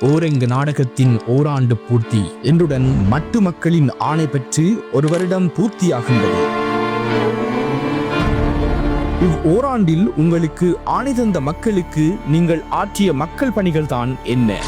ஓரங்கு நாடகத்தின் ஓராண்டு பூர்த்தி. என்றுடன் மட்டு மக்களின் ஆணை பெற்று ஒரு வருடம் பூர்த்தியாகின்றது. இவ் ஓராண்டில் உங்களுக்கு ஆணை தந்த மக்களுக்கு நீங்கள் ஆற்றிய மக்கள் பணிகள் தான் என்ன?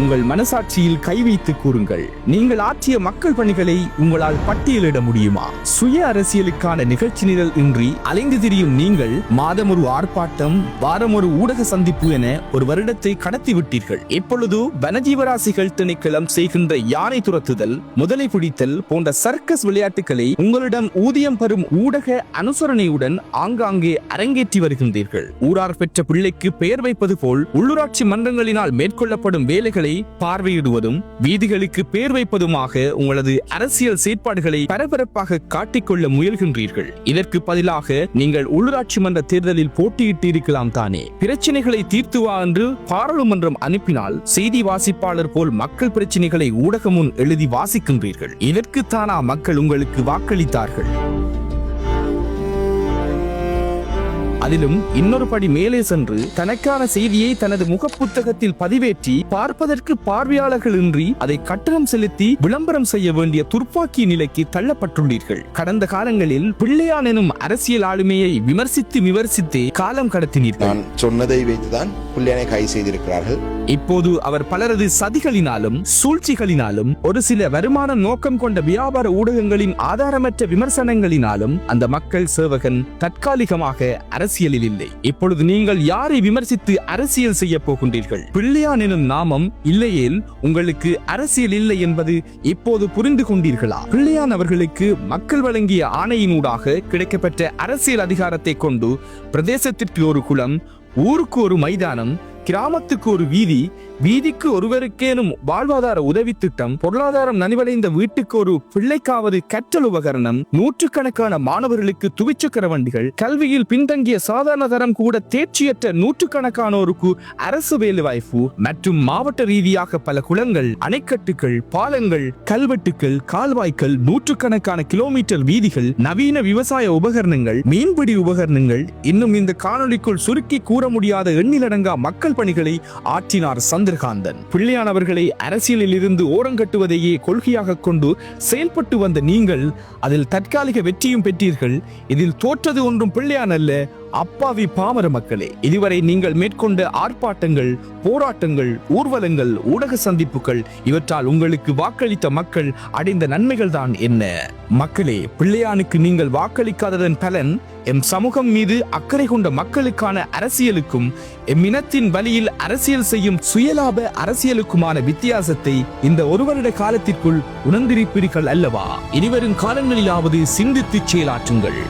உங்கள் மனசாட்சியில் கை வைத்து கூறுங்கள். நீங்கள் ஆற்றிய மக்கள் பணிகளை உங்களால் பட்டியலிட முடியுமா? சுய அரசியலுக்கான நிகழ்ச்சி நிரல் இன்றி அலைந்து திரியும் நீங்கள் மாதம் ஒரு ஆர்ப்பாட்டம் வாரம் ஒரு ஊடக சந்திப்பு என ஒரு வருடத்தை கடத்தி விட்டீர்கள். இப்பொழுது வனஜீவராசிகள் திணைக்களம் செய்கின்ற யானை துரத்துதல் முதலை பிடித்தல் போன்ற சர்க்கஸ் விளையாட்டுகளை உங்களிடம் ஊதியம் பெறும் ஊடக அனுசரணையுடன் ஆங்காங்கே அரங்கேற்றி வருகின்றீர்கள். ஊரார் பெற்ற பிள்ளைக்கு பெயர் வைப்பது போல் உள்ளூராட்சி மன்றங்களினால் மேற்கொள்ளப்படும் வேலைகள் பார்வையிடுவதும் வீதிகளுக்கு பேர் வைப்பதுமாக உங்களது அரசியல் செயற்பாடுகளை பரபரப்பாக காட்டிக்கொள்ள முயல்கின்றீர்கள். இதற்கு பதிலாக நீங்கள் உள்ளூராட்சி மன்ற தேர்தலில் போட்டியிட்டு இருக்கலாம் தானே. பிரச்சனைகளை தீர்த்து வா என்று பாராளுமன்றம் அனுப்பினால் செய்தி வாசிப்பாளர் போல் மக்கள் பிரச்சனைகளை ஊடகம் முன் எழுதி வாசிக்கின்றீர்கள். இதற்குத்தானா மக்கள் உங்களுக்கு வாக்களித்தார்கள். அதிலும் இன்னொரு படி மேலே சென்று தனக்கான செய்தியை தனது முகப்புத்தகத்தில் பதிவேற்றி பார்ப்பதற்கு பார்வையாளர்கள் இன்றி அதை கட்டணம் செலுத்தி விளம்பரம் செய்ய வேண்டிய துர்ப்பாக்கி நிலைக்கு தள்ளப்பட்டுள்ளீர்கள். கடந்த காலங்களில் பிள்ளையான் எனும் அரசியல் ஆளுமையை விமர்சித்து விமர்சித்தே காலம் கடத்தினீர்கள். நான் சொன்னதை வைத்துதான் புள்ளியனை கைது செய்திருக்கிறார்கள். இப்போது அவர் பலரது சதிகளினாலும் சூழ்ச்சிகளினாலும் ஒரு சில வருமான நோக்கம் கொண்ட வியாபார ஊடகங்களின் ஆதாரமற்ற விமர்சனங்களினாலும் அந்த மக்கள் சேவகன் தற்காலிகமாக அரசியலில் இல்லை. இப்பொழுது நீங்கள் யாரை விமர்சித்து அரசியல் செய்ய போகின்றீர்கள்? பிள்ளையான் எனும் நாமம் இல்லையேல் உங்களுக்கு அரசியல் இல்லை என்பது இப்போது புரிந்து கொண்டீர்களா? பிள்ளையான் அவர்களுக்கு மக்கள் வழங்கிய ஆணையினூடாக கிடைக்கப்பெற்ற அரசியல் அதிகாரத்தை கொண்டு பிரதேசத்திற்கு ஒரு குளம் ஊருக்கு ஒரு மைதானம் கிராமத்துக்கு ஒரு வீதி வீதிக்கு ஒருவருக்கேனும் வாழ்வாதார உதவி திட்டம் பொருளாதாரம் நனிவடைந்த வீட்டுக்கு ஒரு பிள்ளைக்காவது கற்றல் உபகரணம் நூற்றுக்கணக்கான மாணவர்களுக்கு துவிச்சக்கர வண்டிகள் கல்வியில் பின்தங்கிய சாதாரண தரம் கூட தேர்ச்சியற்ற நூற்றுக்கணக்கானோருக்கு அரசு வேலைவாய்ப்பு மற்றும் மாவட்ட ரீதியாக பல குளங்கள் அணைக்கட்டுகள் பாலங்கள் கல்வெட்டுக்கள் கால்வாய்கள் நூற்றுக்கணக்கான கிலோமீட்டர் வீதிகள் நவீன விவசாய உபகரணங்கள் மீன்பிடி உபகரணங்கள் இன்னும் இந்த காணொளிக்குள் சுருக்கி கூற முடியாத எண்ணிலடங்கா மக்கள் பணிகளை ஆற்றினார் சந்திரகாந்தன் பிள்ளையானவர்களை அரசியலில் இருந்து ஓரங்கட்டுவதையே கொள்கையாக கொண்டு செயல்பட்டு வந்த நீங்கள் அதில் தற்காலிக வெற்றியும் பெற்றீர்கள். இதில் தோற்றது ஒன்றும் பிள்ளையான் அல்ல அப்பாவி பாமர மக்களே இதுவரை நீங்கள் மேற்கொண்ட ஆர்ப்பாட்டங்கள் போராட்டங்கள் ஊர்வலங்கள் ஊடக சந்திப்புகள் இவற்றால் உங்களுக்கு வாக்களித்த மக்கள் அடைந்த நன்மைகள் தான் என்ன? மக்களே பிள்ளையானுக்கு நீங்கள் வாக்களிக்காததன் பலன் எம் சமூகம் மீது அக்கறை கொண்ட மக்களுக்கான அரசியலுக்கும் எம் இனத்தின் வழியில் அரசியல் செய்யும் சுயலாப அரசியலுக்குமான வித்தியாசத்தை இந்த ஒரு வருட காலத்திற்குள் உணர்ந்திருப்பீர்கள் அல்லவா? இனிவரும் காலங்களிலாவது சிந்தித்து செயலாற்றுங்கள்.